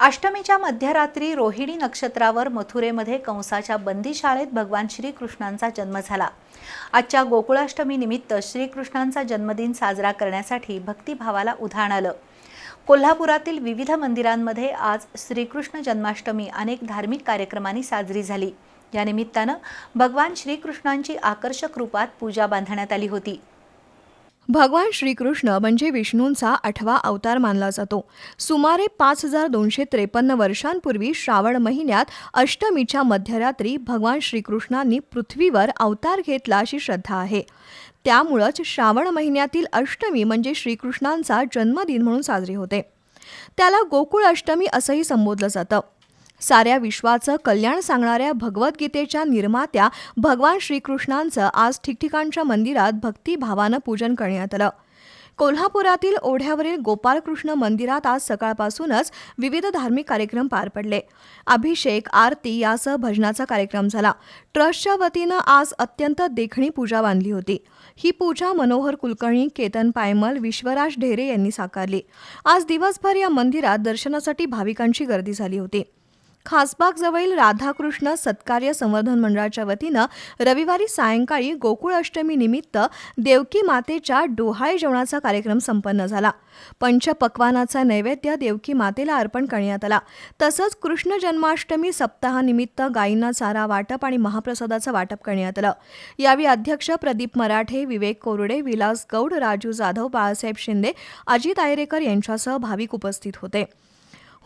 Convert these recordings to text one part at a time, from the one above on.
अष्टमीच्या मध्यरात्री रोहिणी नक्षत्रावर मथुरेमध्ये कंसाच्या बंदीशाळेत भगवान श्रीकृष्णांचा जन्म झाला. आजच्या गोकुळाष्टमी निमित्त श्रीकृष्णांचा जन्मदिन साजरा करण्यासाठी भक्तिभावाला उधाण आलं. कोल्हापुरातील विविध मंदिरांमध्ये आज श्रीकृष्ण जन्माष्टमी अनेक धार्मिक कार्यक्रमांनी साजरी झाली. या निमित्तानं भगवान श्रीकृष्णांची आकर्षक रूपात पूजा बांधण्यात आली होती. भगवान श्रीकृष्ण म्हणजे विष्णूंचा आठवा अवतार मानला जातो. सुमारे पाच हजार दोनशे त्रेपन्न वर्षांपूर्वी श्रावण महिन्यात अष्टमीच्या मध्यरात्री भगवान श्रीकृष्णांनी पृथ्वीवर अवतार घेतला अशी श्रद्धा आहे. त्यामुळंच श्रावण महिन्यातील अष्टमी म्हणजे श्रीकृष्णांचा जन्मदिन म्हणून साजरी होते. त्याला गोकुळ अष्टमी असंही संबोधलं जातं. साऱ्या विश्वाचं कल्याण सांगणाऱ्या भगवद्गीतेच्या निर्मात्या भगवान श्रीकृष्णांचं आज ठिकठिकाणच्या मंदिरात भक्तिभावानं पूजन करण्यात आलं. कोल्हापुरातील ओढ्यावरील गोपालकृष्ण मंदिरात आज सकाळपासूनच विविध धार्मिक कार्यक्रम पार पडले. अभिषेक आरती यासह भजनाचा कार्यक्रम झाला. ट्रस्टच्या वतीनं आज अत्यंत देखणी पूजा बांधली होती. ही पूजा मनोहर कुलकर्णी केतन पायमल विश्वराज ढेरे यांनी साकारली. आज दिवसभर या मंदिरात दर्शनासाठी भाविकांची गर्दी झाली होती. खासबागजवळील राधाकृष्ण सत्कार्य संवर्धन मंडळाच्या वतीनं रविवारी सायंकाळी गोकुळ अष्टमी निमित्त देवकी मातेच्या डोहाळे जेवणाचा कार्यक्रम संपन्न झाला. पंचपक्वानाचा नैवेद्य देवकी मातेला अर्पण करण्यात आला. तसंच कृष्ण जन्माष्टमी सप्ताहानिमित्त गायींना चारा वाटप आणि महाप्रसादाचं वाटप करण्यात आलं. यावेळी अध्यक्ष प्रदीप मराठे विवेक कोरडे विलास गौड राजू जाधव बाळासाहेब शिंदे अजित आयरेकर यांच्यासह भाविक उपस्थित होते.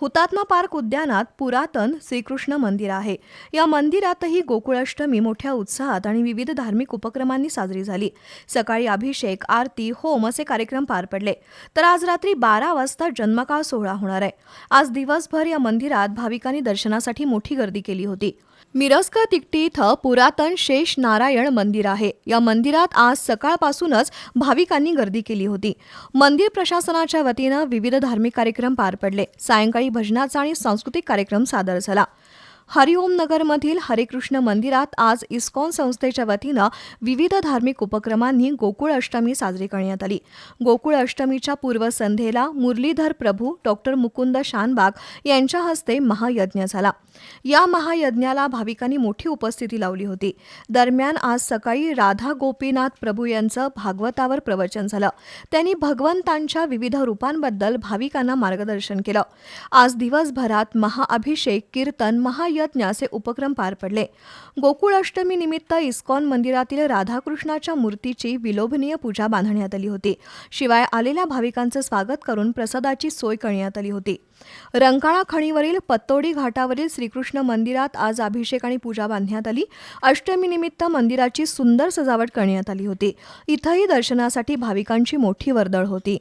हुतात्मा पार्क उद्यानात पुरातन श्रीकृष्ण मंदिर आहे. या मंदिरातही गोकुळाष्टमी मोठ्या उत्साहात आणि विविध धार्मिक उपक्रमांनी साजरी झाली. सकाळी अभिषेक आरती होम असे कार्यक्रम पार पडले. तर आज रात्री बारा वाजता जन्मकाळ सोहळा होणार आहे. आज दिवसभर या मंदिरात भाविकांनी दर्शनासाठी मोठी गर्दी केली होती. मिरजकर तिकटी इथं पुरातन शेष नारायण मंदिर आहे. या मंदिरात आज सकाळपासूनच भाविकांनी गर्दी केली होती. मंदिर प्रशासनाच्या वतीनं विविध धार्मिक कार्यक्रम पार पडले. सायंकाळी भजनाचा आणि सांस्कृतिक कार्यक्रम सादर झाला. हरिओम नगरमधील हरिकृष्ण मंदिरात आज इस्कॉन संस्थेच्या वतीनं विविध धार्मिक उपक्रमांनी गोकुळ अष्टमी साजरी करण्यात आली. गोकुळ अष्टमीच्या पूर्वसंध्येला मुरलीधर प्रभू डॉक्टर मुकुंद शानबाग यांच्या हस्ते महायज्ञ झाला. या महायज्ञाला भाविकांनी मोठी उपस्थिती लावली होती. दरम्यान आज सकाळी राधा गोपीनाथ प्रभू यांचं भागवतावर प्रवचन झालं. त्यांनी भगवंतांच्या विविध रूपांबद्दल भाविकांना मार्गदर्शन केलं. आज दिवसभरात महाअभिषेक कीर्तन यज्ञ असे उपक्रम पार पडले. गोकुळ अष्टमी निमित्त इस्कॉन मंदिरातील राधाकृष्णाच्या मूर्तीची विलोभनीय पूजा बांधण्यात आली होती. शिवाय आलेल्या भाविकांचं स्वागत करून प्रसादाची सोय करण्यात आली होती. रंकाळा खणीवरील पत्तोडी घाटावरील श्रीकृष्ण मंदिरात आज अभिषेक आणि पूजा बांधण्यात आली. अष्टमीनिमित्त मंदिराची सुंदर सजावट करण्यात आली होती. इथंही दर्शनासाठी भाविकांची मोठी वर्दळ होती.